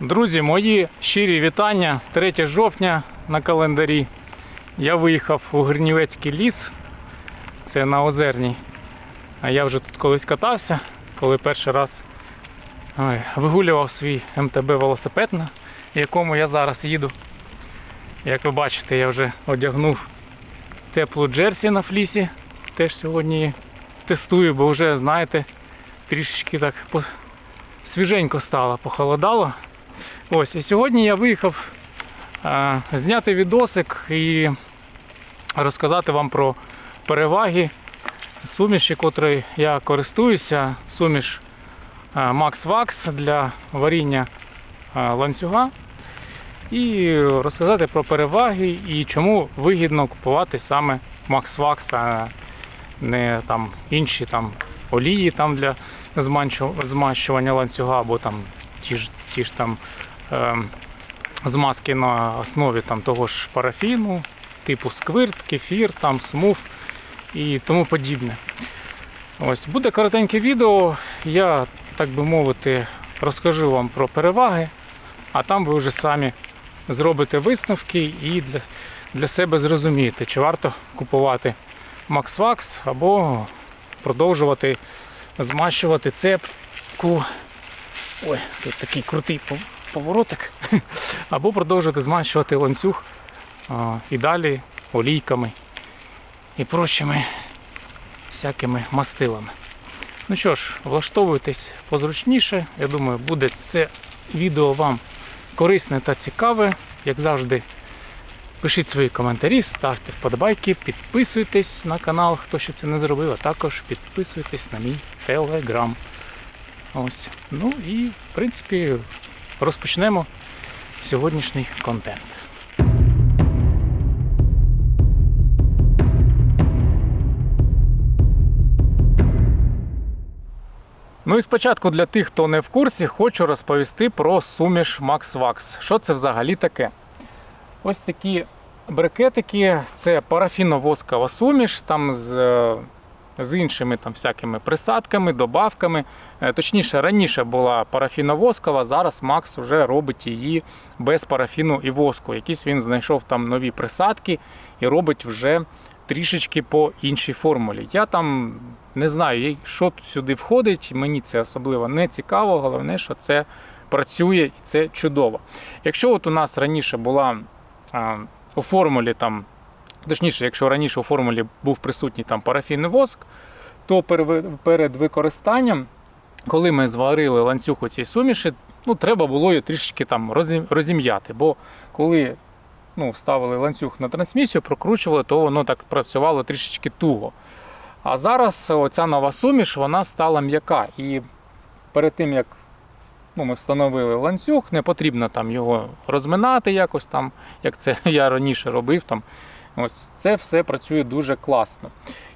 Друзі, мої щирі вітання. 3 жовтня на календарі. Я виїхав у Гринівецький ліс. Це на Озерній. А я вже тут колись катався, коли перший раз ой, вигулював свій МТБ велосипед, на якому я зараз їду. Як ви бачите, я вже одягнув теплу джерсі на флісі. Теж сьогодні тестую, бо вже, знаєте, трішечки так по- свіженько стало, похолодало. Ось, і сьогодні я виїхав е, зняти відосик і розказати вам про переваги суміші, котрою я користуюся. Суміш е, Max Wax для варіння е, ланцюга. І розказати про переваги і чому вигідно купувати саме Max Wax, а не там інші там олії там для змащування ланцюга або там ті ж, ті ж там ем, змазки на основі там, того ж парафіну, типу сквирт, кефір, там, смув і тому подібне. Ось буде коротеньке відео. Я, так би мовити, розкажу вам про переваги, а там ви вже самі зробите висновки і для, для себе зрозумієте, чи варто купувати MaxVax або продовжувати змащувати цепку. Ой, тут такий крутий пов- поворотик. Або продовжувати змащувати ланцюг і далі олійками і прочими всякими мастилами. Ну що ж, влаштовуйтесь позручніше. Я думаю, буде це відео вам корисне та цікаве. Як завжди, пишіть свої коментарі, ставте вподобайки, підписуйтесь на канал, хто ще це не зробив, а також підписуйтесь на мій телеграм. Ось. Ну і в принципі розпочнемо сьогоднішній контент. Ну і спочатку для тих, хто не в курсі, хочу розповісти про суміш MaxVax. Що це взагалі таке? Ось такі брикетики, це парафіно-воскова суміш, там з, е, з іншими там всякими присадками, добавками. Е, Точніше, раніше була парафіно-воскова, зараз Макс вже робить її без парафіну і воску. Якісь він знайшов там нові присадки і робить вже трішечки по іншій формулі. Я там не знаю, що сюди входить, мені це особливо не цікаво. Головне, що це працює і це чудово. Якщо от у нас раніше була а, у формулі там. Точніше, якщо раніше у формулі був присутній там парафінний воск, то перед використанням, коли ми зварили ланцюг у цій суміші, ну, треба було її трішечки там розім'яти. Бо коли ну, ставили ланцюг на трансмісію, прокручували, то воно так працювало трішечки туго. А зараз оця нова суміш вона стала м'яка. І перед тим, як ну, ми встановили ланцюг, не потрібно там його розминати якось там, як це я раніше робив. Там. Ось це все працює дуже класно.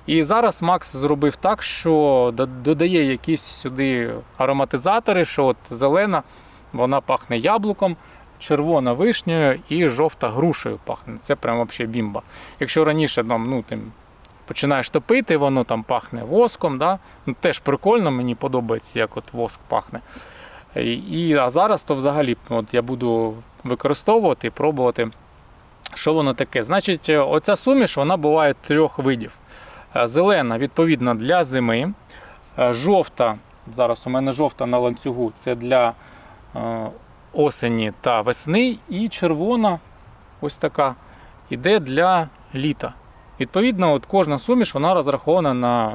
І зараз Макс зробив так, що додає якісь сюди ароматизатори, що от зелена, вона пахне яблуком, червона вишнею і жовта грушею пахне. Це прям взагалі бімба. Якщо раніше там, ну, тим, починаєш топити, воно там пахне воском, да? ну, теж прикольно, мені подобається, як от воск пахне. І, а зараз то взагалі от я буду використовувати і пробувати, що воно таке. Значить, е, оця суміш вона буває трьох видів. Е, Зелена, відповідно, для зими. Е, Жовта, зараз у мене жовта на ланцюгу, це для осені та весни. І червона, ось така, іде для літа. Відповідно, от кожна суміш вона розрахована на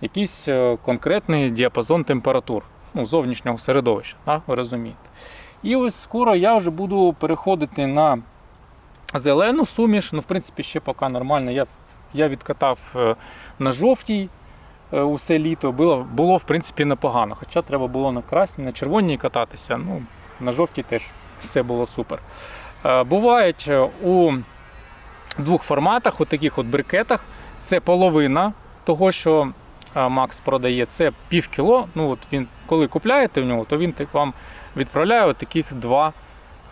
якийсь конкретний діапазон температур ну, зовнішнього середовища, так, ви розумієте. І ось скоро я вже буду переходити на зелену суміш. Ну, в принципі, ще поки нормально. Я, я відкатав е, на жовтій е, усе літо. Було, було в принципі непогано. Хоча треба було на красній, на червоній кататися. Ну, на жовтій теж все було супер. Е, Бувають у двох форматах, у таких от брикетах. Це половина того, що Макс продає, це пів кіло. Ну, от він, коли купляєте в нього, то він так вам відправляє от таких два,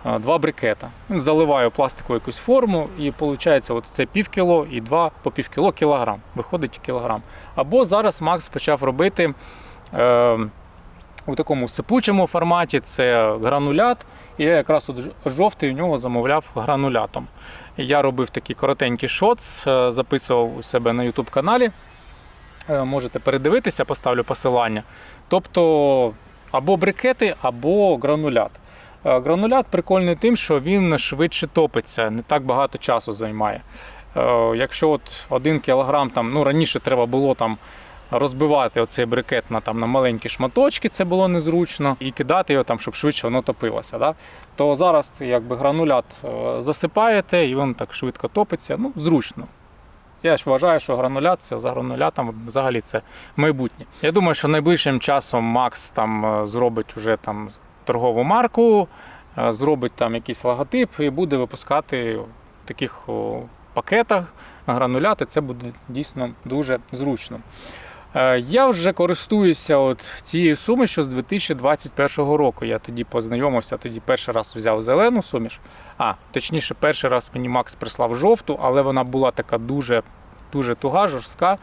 два брикета. Він заливає пластикову якусь форму і виходить, от це пів кіло і два по пів кіло кілограм. Виходить кілограм. Або зараз Макс почав робити е, у такому сипучому форматі, це гранулят. І я якраз от жовтий у нього замовляв гранулятом. Я робив такий коротенький шоц, е, записував у себе на YouTube каналі. Е, Можете передивитися, поставлю посилання. Тобто або брикети, або гранулят. Е, Гранулят прикольний тим, що він швидше топиться, не так багато часу займає. Е, Якщо от 1 кг, там, ну раніше треба було там розбивати оцей брикет на, там, на маленькі шматочки, це було незручно, і кидати його там, щоб швидше воно топилося. Да? То зараз якби гранулят е, засипаєте і він так швидко топиться. Ну, зручно. Я ж вважаю, що гранулят це за гранулятом взагалі це майбутнє. Я думаю, що найближчим часом Макс там зробить уже там торгову марку, е, зробить там якийсь логотип і буде випускати в таких пакетах грануляти. Це буде дійсно дуже зручно. Е, Я вже користуюся от цією сумішю з 2021 року. Я тоді познайомився, тоді перший раз взяв зелену суміш. А, точніше, перший раз мені Макс прислав жовту, але вона була така дуже, дуже туга, жорстка.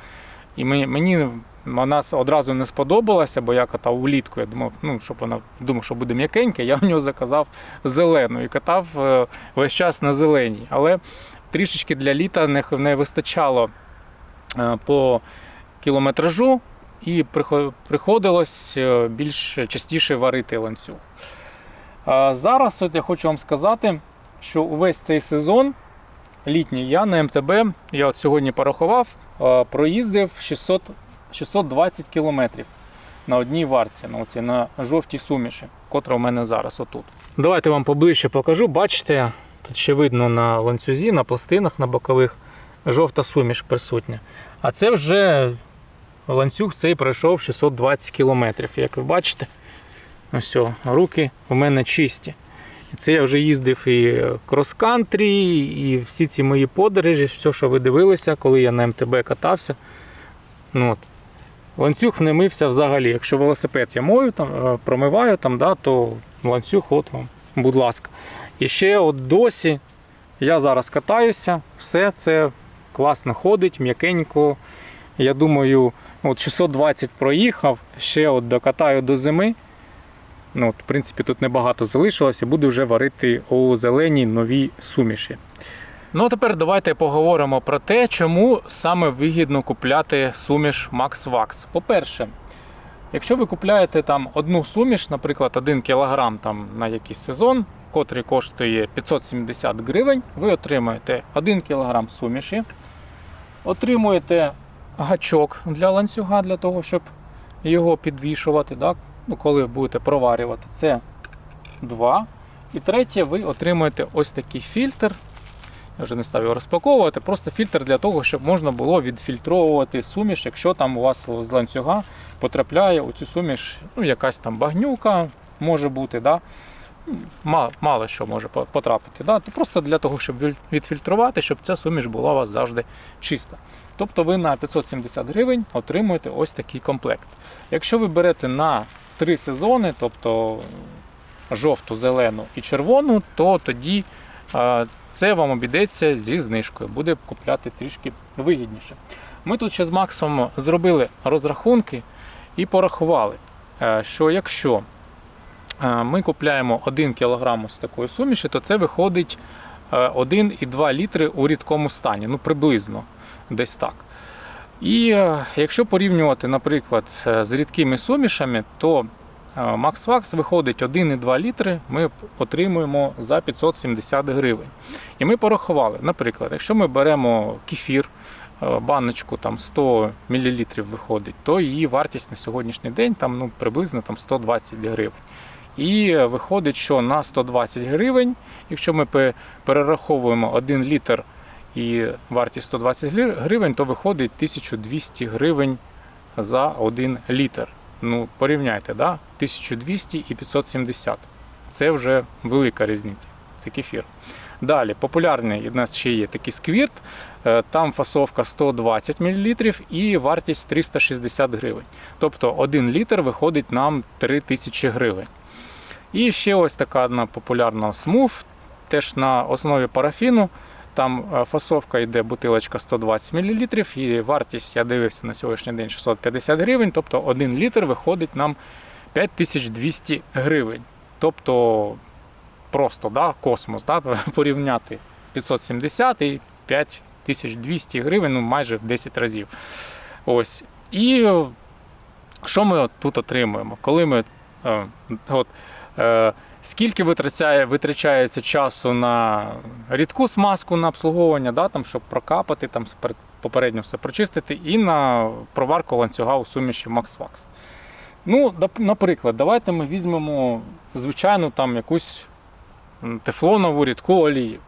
І мені вона одразу не сподобалася, бо я катав влітку. Я думав, ну, щоб вона думав, що буде м'якеньке, я в нього заказав зелену і катав е, весь час на зеленій. Але трішечки для літа не, вистачало е, по кілометражу, і приходилось е, більш частіше варити ланцюг. Зараз от я хочу вам сказати, що увесь цей сезон літній я на МТБ, я от сьогодні порахував, проїздив 600, 620 кілометрів на одній варці, на, оцій, на жовтій суміші, котра у мене зараз отут. Давайте вам поближче покажу. Бачите, тут ще видно на ланцюзі, на пластинах на бокових жовта суміш присутня. А це вже ланцюг цей пройшов 620 кілометрів. Як ви бачите, ось руки у мене чисті. Це я вже їздив і крос-кантрі, і всі ці мої подорожі, все, що ви дивилися, коли я на МТБ катався. Ну, от. Ланцюг не мився взагалі. Якщо велосипед я мою, там, е, промиваю, там, да, то ланцюг, от вам, будь ласка. І ще от досі я зараз катаюся, все це класно ходить, м'якенько. Я думаю, от 620 проїхав, ще от докатаю до зими. Ну, от, в принципі, тут небагато залишилося, буду вже варити у зеленій новій суміші. Ну, а тепер давайте поговоримо про те, чому саме вигідно купляти суміш MaxVax. По-перше, якщо ви купляєте там одну суміш, наприклад, 1 кг там, на якийсь сезон, котрий коштує 570 гривень, ви отримаєте 1 кг суміші, отримуєте гачок для ланцюга, для того, щоб його підвішувати, так? ну, коли будете проварювати. Це два. І третє, ви отримуєте ось такий фільтр. Я вже не став його розпаковувати, просто фільтр для того, щоб можна було відфільтровувати суміш, якщо там у вас з ланцюга потрапляє у цю суміш ну, якась там багнюка може бути. Да? Мало, мало що може потрапити. Да? То просто для того, щоб відфільтрувати, щоб ця суміш була у вас завжди чиста. Тобто ви на 570 гривень отримуєте ось такий комплект. Якщо ви берете на три сезони, тобто жовту, зелену і червону, то тоді це вам обійдеться зі знижкою, буде купляти трішки вигідніше. Ми тут ще з Максом зробили розрахунки і порахували, е, що якщо е, ми купляємо 1 кг з такої суміші, то це виходить е, 1,2 літри у рідкому стані, ну приблизно десь так. І е, якщо порівнювати, наприклад, е, з рідкими сумішами, то е, MaxVax виходить 1,2 літри, ми отримуємо за 570 гривень. І ми порахували, наприклад, якщо ми беремо кефір, е, баночку там 100 мл виходить, то її вартість на сьогоднішній день там, ну, приблизно там, 120 гривень. І е, виходить, що на 120 гривень, якщо ми перераховуємо 1 літр і вартість 120 гривень, то виходить 1200 гривень за 1 літр. Ну, порівняйте, да? 1200 і 570. Це вже велика різниця. Це кефір. Далі, популярний у нас ще є такий сквірт. Е, Там фасовка 120 мл і вартість 360 гривень. Тобто 1 літр виходить нам 3000 гривень. І ще ось така одна популярна смув, теж на основі парафіну. Там е, фасовка йде бутилочка 120 мл, і вартість, я дивився на сьогоднішній день 650 гривень, тобто 1 літр виходить нам 5200 гривень. Тобто просто да, космос, да, порівняти 570 і 5200 гривень, ну майже в 10 разів. Ось. І що ми от тут отримуємо? Коли ми е, от, е, скільки витрачає, витрачається часу на рідку смазку на обслуговування, да, там, щоб прокапати, там, попередньо все прочистити, і на проварку ланцюга у суміші MaxVax. Ну, наприклад, давайте ми візьмемо звичайну там якусь тефлонову рідку олію.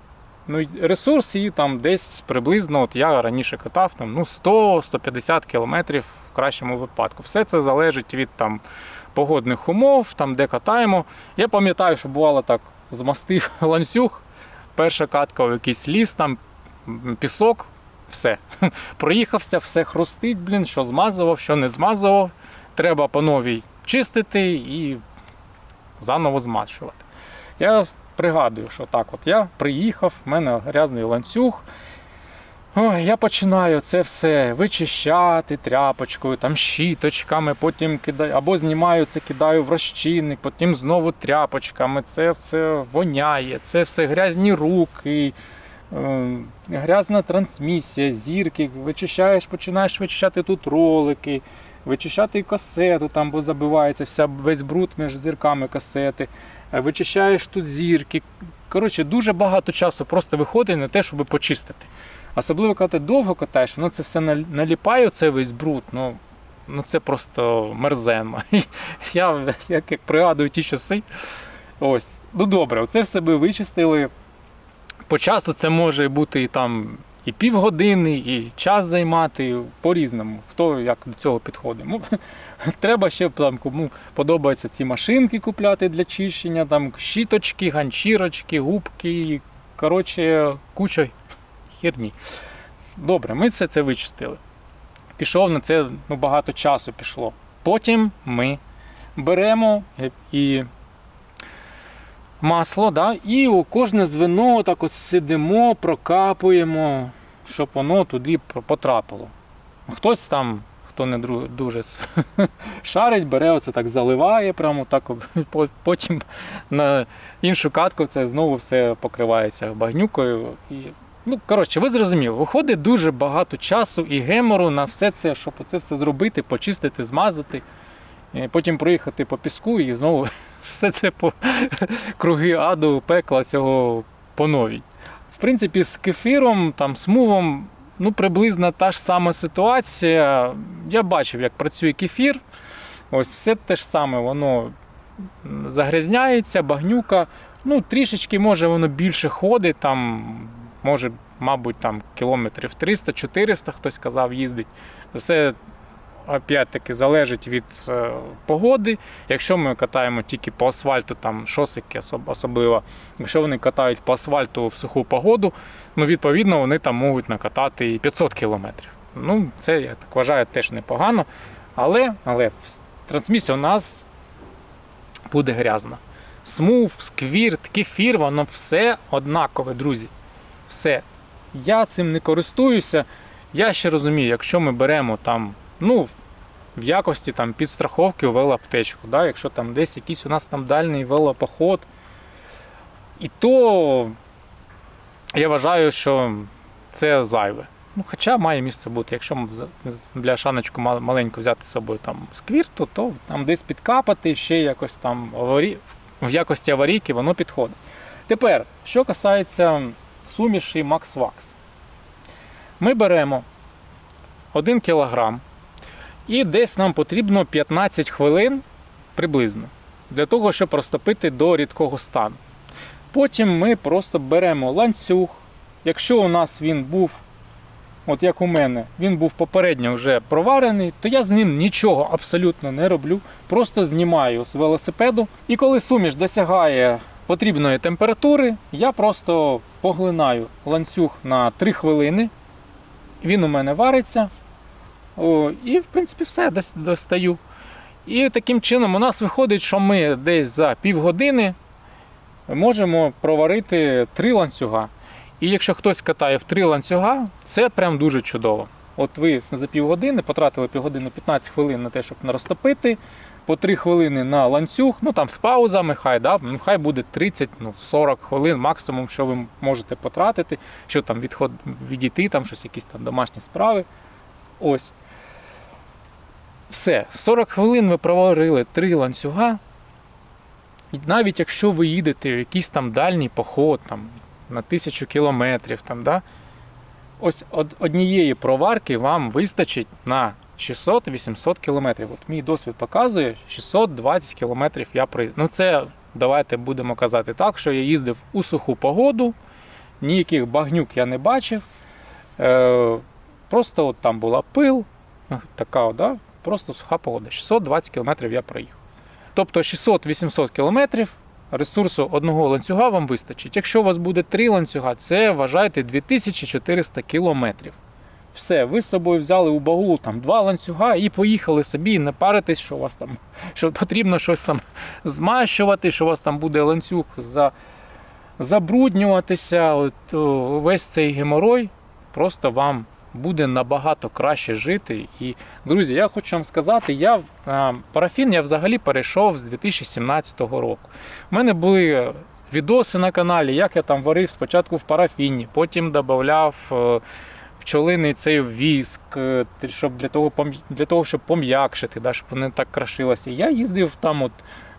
Ну, ресурс її там десь приблизно, от я раніше катав там, ну, 100-150 кілометрів в кращому випадку. Все це залежить від там, погодних умов, там, де катаємо. Я пам'ятаю, що бувало так, змастив ланцюг, перша катка в якийсь ліс, там пісок, все. Проїхався, все хрустить, блін, що змазував, що не змазував. Треба по новій чистити і заново змащувати. Я пригадую, що так от я приїхав, в мене грязний ланцюг. Ой, я починаю це все вичищати тряпочкою, там щіточками, потім кидаю, або знімаю це, кидаю в розчинник, потім знову тряпочками. Це все воняє, це все грязні руки, е, грязна трансмісія, зірки. Вичищаєш, починаєш вичищати тут ролики, вичищати і касету, там, бо забивається вся, весь бруд між зірками касети. Е, Вичищаєш тут зірки. Коротше, дуже багато часу просто виходить на те, щоб почистити. Особливо, коли ти довго катаєш, воно це все наліпає, цей весь бруд. Ну, ну це просто мерзенно. Я як, як пригадую ті часи. Ось. Ну добре, оце все би вичистили. По часу це може бути і там і півгодини, і час займати по-різному. Хто як до цього підходить. Ну, треба ще там, кому подобаються ці машинки купляти для чищення, там щіточки, ганчірочки, губки. Коротше, куча херні. Добре, ми все це вичистили. Пішов на це ну, багато часу пішло. Потім ми беремо е, і масло, да, і у кожне звено так от сидимо, прокапуємо, щоб воно туди потрапило. Хтось там, хто не дуже шарить, бере оце так заливає, прямо так, потім на іншу катку це знову все покривається багнюкою. І, ну, коротше, ви зрозуміли, виходить дуже багато часу і гемору на все це, щоб це все зробити, почистити, змазати. І потім проїхати по піску і знову все це по круги аду, пекла цього по новій. В принципі, з кефіром, там, смувом, ну, приблизно та ж сама ситуація. Я бачив, як працює кефір. Ось все те ж саме, воно загрязняється, багнюка. Ну, трішечки може воно більше ходить, там, може, мабуть, там кілометрів 300-400, хтось казав, їздить. Все опять-таки залежить від е, погоди. Якщо ми катаємо тільки по асфальту, там шосики особливо, якщо вони катають по асфальту в суху погоду, ну відповідно вони там можуть накатати і 500 кілометрів. Ну, це я так вважаю теж непогано. Але, але трансмісія у нас буде грязна. Смув, сквірт, кефір, воно все однакове, друзі. Все. Я цим не користуюся. Я ще розумію, якщо ми беремо там, ну, в якості там підстраховки у велоаптечку, да, якщо там десь якийсь у нас там дальній велопоход, і то я вважаю, що це зайве. Ну, хоча має місце бути. Якщо для шаночку маленьку взяти з собою там сквірту, то там десь підкапати, ще якось там аварі... в якості аварійки воно підходить. Тепер, що касається суміші MaxVax. Ми беремо 1 кг і десь нам потрібно 15 хвилин приблизно для того, щоб розтопити до рідкого стану. Потім ми просто беремо ланцюг. Якщо у нас він був, от як у мене, він був попередньо вже проварений, то я з ним нічого абсолютно не роблю. Просто знімаю з велосипеду. І коли суміш досягає потрібної температури, я просто поглинаю ланцюг на 3 хвилини. Він у мене вариться. О, і, в принципі, все дос- достаю. І таким чином у нас виходить, що ми десь за півгодини можемо проварити три ланцюга. І якщо хтось катає в три ланцюга, це прям дуже чудово. От ви за півгодини потратили півгодини 15 хвилин на те, щоб не розтопити, по 3 хвилини на ланцюг, ну там з паузами, хай, да, ну, хай буде 30, ну, 40 хвилин максимум, що ви можете потратити, що там відход, відійти, там щось, якісь там домашні справи. Ось. Все, 40 хвилин ви проварили три ланцюга. І навіть якщо ви їдете в якийсь там дальній поход там, на тисячу кілометрів, там, да, ось од- однієї проварки вам вистачить на 600-800 кілометрів. От мій досвід показує, 620 кілометрів я пройду. Ну це давайте будемо казати так, що я їздив у суху погоду, ніяких багнюк я не бачив. Е, просто от там була пил, е, така, да, просто суха погода. 620 кілометрів я проїхав. Тобто 600-800 кілометрів ресурсу одного ланцюга вам вистачить. Якщо у вас буде три ланцюга, це вважайте 2400 кілометрів. Все, ви з собою взяли у багу там два ланцюга і поїхали собі, не паритесь, що вас там, що потрібно щось там змащувати, що у вас там буде ланцюг за, забруднюватися. От, о, весь цей геморой просто вам буде набагато краще жити. І, друзі, я хочу вам сказати, я а, парафін я взагалі перейшов з 2017 року. У мене були відоси на каналі, як я там варив спочатку в парафіні, потім додавав е, пчолиний цей віск, е, щоб для того, для того щоб пом'якшити, да, щоб вони так крашилося. Я їздив там от.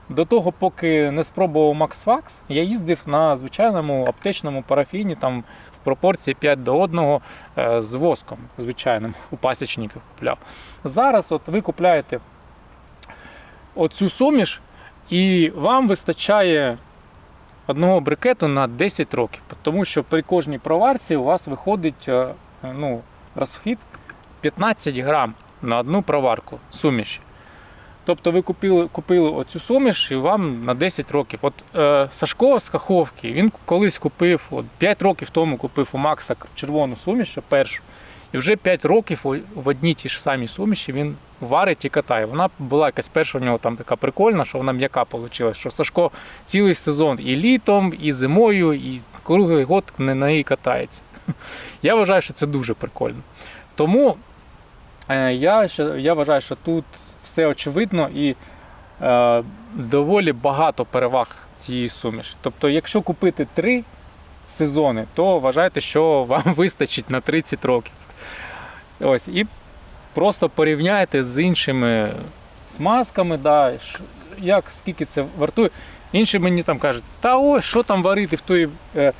До того, поки не спробував Fax, я їздив на звичайному аптечному парафіні, там в пропорції 5 до 1 е, з воском звичайним у пасічників купляв. Зараз от ви купляєте оцю суміш, і вам вистачає одного брикету на 10 років, тому що при кожній проварці у вас виходить е, ну, розхід 15 грам на одну проварку суміші. Тобто ви купили, купили оцю суміш і вам на 10 років. От е, Сашко з Каховки, він колись купив, от 5 років тому купив у Макса червону суміш, першу. І вже 5 років в одній тій ж самій суміші він варить і катає. Вона була якась перша у нього там така прикольна, що вона м'яка вийшла. Що Сашко цілий сезон і літом, і зимою, і круглий год на неї катається. Я вважаю, що це дуже прикольно. Тому е, я, я вважаю, що тут все очевидно і е, доволі багато переваг цієї суміші. Тобто, якщо купити три сезони, то вважайте, що вам вистачить на 30 років. Ось, і просто порівняйте з іншими смазками, да, як скільки це вартує. Інші мені там кажуть, та ось що там варити в той, е,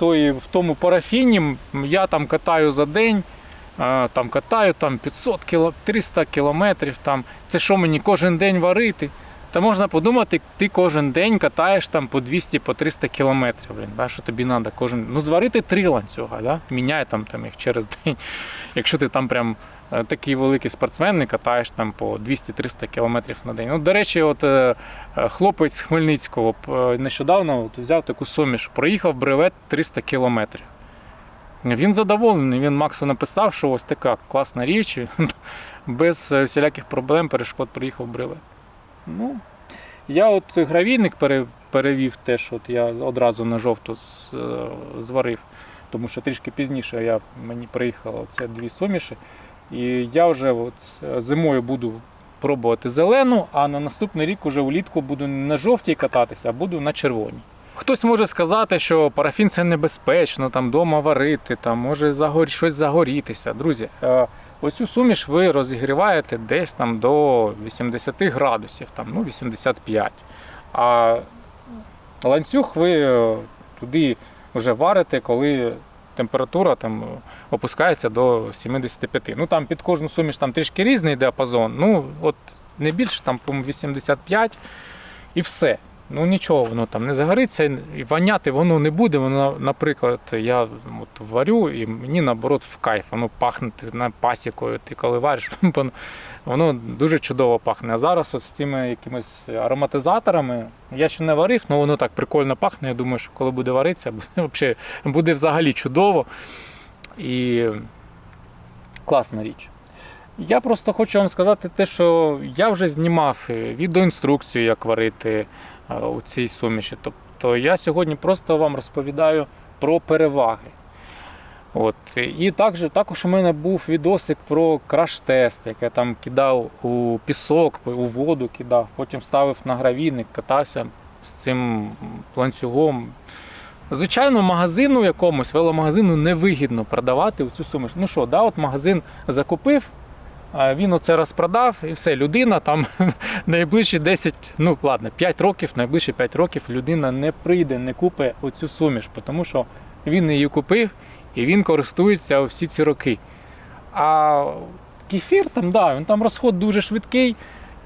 в, і в тому парафіні, я там катаю за день. Там катаю там 500 кіло, 300 кілометрів. Там. Це що мені кожен день варити? Та можна подумати, ти кожен день катаєш там по 200 по 300 кілометрів. Блін, да, що тобі треба кожен. Ну, зварити три ланцюга, да? міняй там, там їх через день. Якщо ти там прям е, такий великий спортсмен, не катаєш там по 200-300 кілометрів на день. Ну, до речі, от е, е, хлопець з Хмельницького нещодавно от, взяв таку суміш, проїхав бревет 300 кілометрів. Він задоволений, він Максу написав, що ось така класна річ, без всіляких проблем, перешкод приїхав бревет. Ну, я от гравійник пере, перевів теж, от я одразу на жовту е, зварив, тому що трішки пізніше я, мені приїхало це дві суміші. І я вже от е, зимою буду пробувати зелену, а на наступний рік уже влітку буду не на жовтій кататися, а буду на червоній. Хтось може сказати, що парафін це небезпечно, там вдома варити, там може загор... щось загорітися. Друзі, е, оцю суміш ви розігріваєте десь там до 80 градусів, там, ну 85. А ланцюг ви е, туди вже варите, коли температура там опускається до 75. Ну там під кожну суміш там трішки різний діапазон. Ну, от не більше, там, по 85 і все. Ну нічого, воно там не загориться, і воняти воно не буде. Воно, наприклад, я от варю, і мені наоборот в кайф, воно пахне на пасікою. Ти коли вариш, воно- дуже чудово пахне. А зараз от з цими якимись ароматизаторами я ще не варив, але воно так прикольно пахне. Я думаю, що коли буде варитися, буде, буде взагалі чудово. І класна річ. Я просто хочу вам сказати те, що я вже знімав е, відеоінструкцію, як варити у цій суміші. Тобто я сьогодні просто вам розповідаю про переваги. От. І також, також у мене був відосик про краш-тест, як я там кидав у пісок, у воду кидав, потім ставив на гравійник, катався з цим ланцюгом. Звичайно, магазину якомусь, веломагазину невигідно продавати цю суміш. Ну що, да, от магазин закупив, він оце розпродав, і все, людина там найближчі 10, ну ладно, 5 років, найближчі 5 років людина не прийде, не купить оцю суміш, тому що він її купив і він користується всі ці роки. А кефір там, да, він там розход дуже швидкий,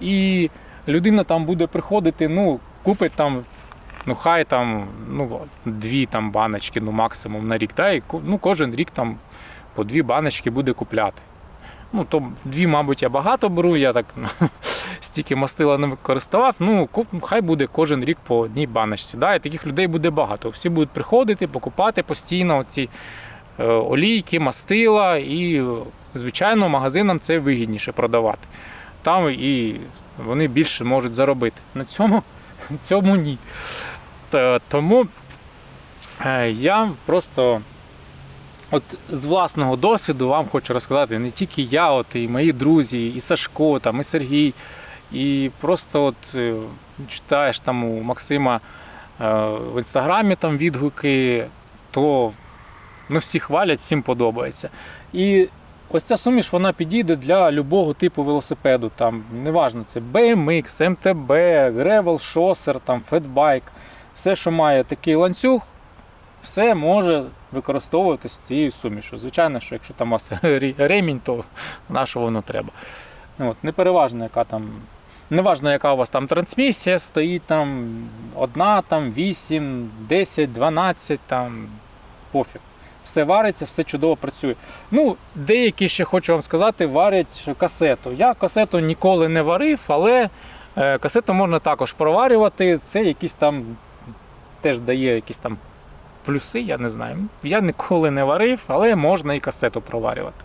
і людина там буде приходити, ну, купить там, ну хай там ну, дві там баночки, ну максимум на рік. Да, і ну, кожен рік там по дві баночки буде купляти. Ну, то дві, мабуть, я багато беру, я так стільки мастила не використовував. Ну, хай буде кожен рік по одній баночці. Да? І таких людей буде багато. Всі будуть приходити, покупати постійно оці е, олійки, мастила, і, звичайно, магазинам це вигідніше продавати. Там і вони більше можуть заробити. На цьому, цьому ні. Тому е, я просто от з власного досвіду вам хочу розказати, не тільки я, от і мої друзі, і Сашко, там, і Сергій, і просто от е, читаєш там у Максима е, в інстаграмі там відгуки, то ну, всі хвалять, всім подобається. І ось ця суміш вона підійде для любого типу велосипеду. Там, неважно, це BMX, MTB, Gravel, Shosser, там, Fatbike. Все, що має такий ланцюг, все може використовуватися цією сумішю. Звичайно, що якщо там у вас ремінь, то на що воно треба. От, не переважно, яка там. Неважно, яка у вас там трансмісія, стоїть там одна, там 8, 10, 12, там пофіг. Все вариться, все чудово працює. Ну, деякі ще хочу вам сказати, варять касету. Я касету ніколи не варив, але е, касету можна також проварювати. Це якісь там теж дає якісь там плюси, я не знаю. Я ніколи не варив, але можна і касету проварювати.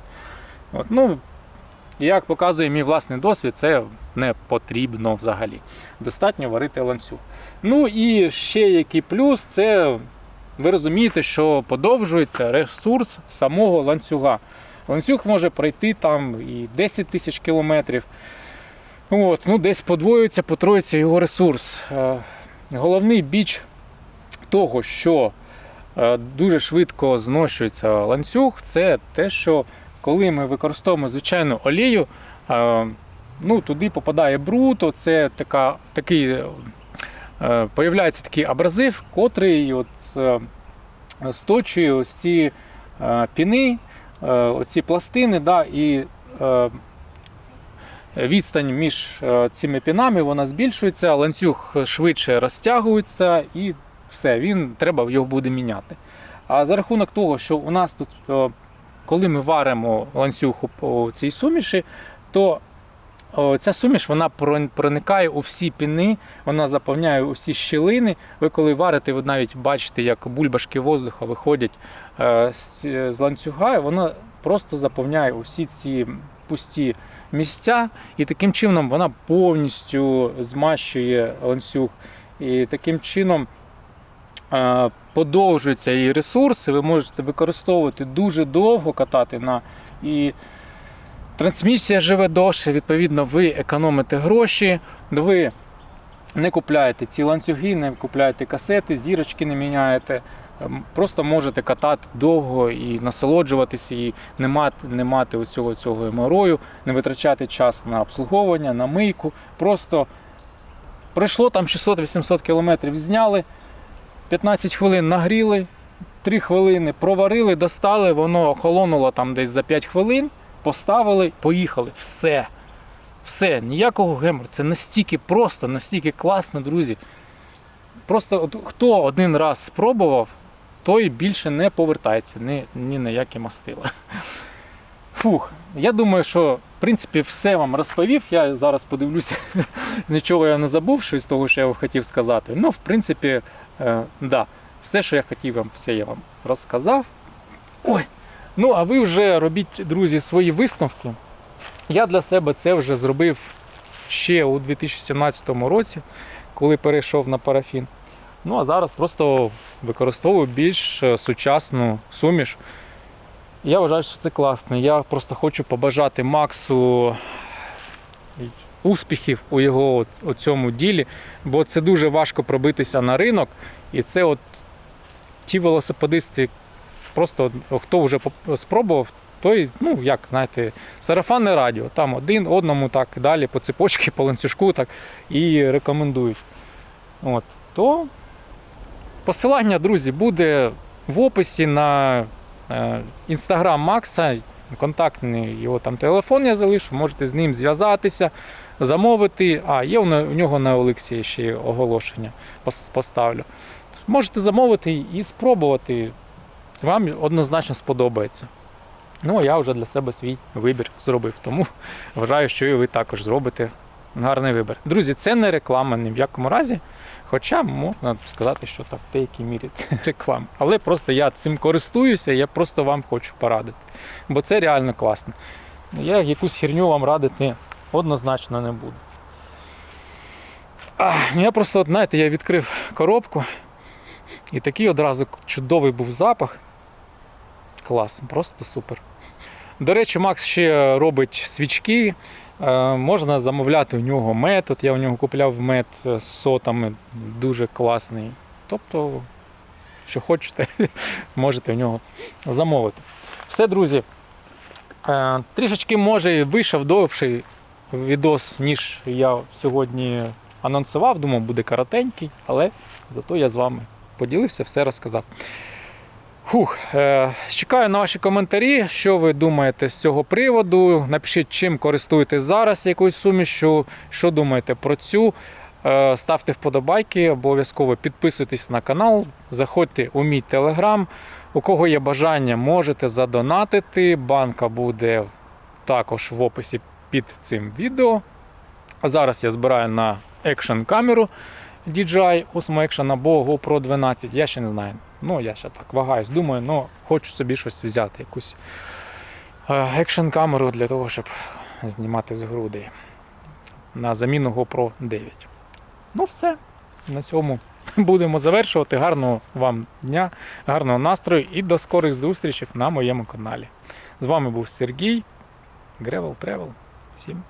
От, ну, як показує мій власний досвід, це не потрібно взагалі. Достатньо варити ланцюг. Ну і ще який плюс, це ви розумієте, що подовжується ресурс самого ланцюга. Ланцюг може пройти там і 10 тисяч кілометрів. От, ну, десь подвоюється, потроїться його ресурс. Е, Головний біч того, що дуже швидко зношується ланцюг, це те, що коли ми використовуємо звичайну олію, е, ну, туди попадає бруд, це така, такий, е, появляється такий абразив, котрий от, е, сточує ось ці е, піни, е, оці пластини, да, і е, відстань між е, цими пінами вона збільшується, ланцюг швидше розтягується і все, він треба його буде міняти. А за рахунок того, що у нас тут, е, коли ми варимо ланцюг у- цій суміші, то ця суміш вона проникає у всі піни, вона заповняє усі щілини. Ви коли варите, ви навіть бачите, як бульбашки воздуха виходять е, з, ланцюга, вона просто заповняє усі ці пусті місця, і таким чином вона повністю змащує ланцюг. І таким чином е, подовжується її ресурс, і ви можете використовувати дуже довго катати на і трансмісія живе довше, відповідно, ви економите гроші, ви не купляєте ці ланцюги, не купляєте касети, зірочки не міняєте. Ем, Просто можете катати довго і насолоджуватися, і не мати, не мати оцього цього геморою, не витрачати час на обслуговування, на мийку. Просто пройшло там 600-800 кілометрів, зняли, 15 хвилин нагріли, 3 хвилини проварили, достали, воно охолонуло там десь за 5 хвилин, поставили, поїхали. Все. Все, ніякого гемору. Це настільки просто, настільки класно, друзі. Просто от, хто один раз спробував, той більше не повертається ні, ні на які мастила. Фух, я думаю, що в принципі все вам розповів. Я зараз подивлюся, нічого я не забув, що з того, що я хотів сказати. Ну, в принципі, е, да, все, що я хотів вам, все я вам розказав. Ой. Ну, а ви вже робіть, друзі, свої висновки. Я для себе це вже зробив ще у 2017 році, коли перейшов на парафін. Ну а зараз просто використовую більш е, сучасну суміш. Я вважаю, що це класно. Я просто хочу побажати Максу успіхів у його от, у цьому ділі, бо це дуже важко пробитися на ринок. І це от ті велосипедисти, просто хто вже спробував, той, ну як знаєте, сарафанне радіо. Там один одному так далі по цепочці, по ланцюжку так і рекомендують. От, то посилання, друзі, буде в описі на інстаграм Макса. Контактний його там телефон я залишу, можете з ним зв'язатися, замовити. А, є у нього на Олексії ще оголошення поставлю. Можете замовити і спробувати. Вам однозначно сподобається. Ну, а я вже для себе свій вибір зробив. Тому вважаю, що і ви також зробите гарний вибір. Друзі, це не реклама ні в якому разі. Хоча можна сказати, що так, в деякій мірі це реклама. Але просто я цим користуюся, я просто вам хочу порадити. Бо це реально класно. Я якусь херню вам радити однозначно не буду. А, ну я просто, знаєте, я відкрив коробку, і такий одразу чудовий був запах. Клас, просто супер. До речі, Макс ще робить свічки. Е, Можна замовляти у нього мед. От я у нього купляв мед з сотами, дуже класний. Тобто, що хочете, можете у нього замовити. Все, друзі. Е, Трішечки може вийшов довший відос, ніж я сьогодні анонсував. Думав, буде коротенький, але зато я з вами поділився, все розказав. Фух, е, чекаю на ваші коментарі, що ви думаєте з цього приводу. Напишіть, чим користуєтесь зараз якоюсь сумішю, що думаєте про цю. Е, ставте вподобайки, обов'язково підписуйтесь на канал, заходьте у мій телеграм. У кого є бажання, можете задонатити. Банка буде також в описі під цим відео. А зараз я збираю на екшн камеру DJI Osmo Action або GoPro 12. Я ще не знаю. Ну, я ще так вагаюсь, думаю, ну хочу собі щось взяти, якусь екшн камеру для того, щоб знімати з груди на заміну GoPro 9. Ну, все. На цьому будемо завершувати. Гарного вам дня, гарного настрою і до скорих зустрічей на моєму каналі. З вами був Сергій. Gravel Travel. Всім.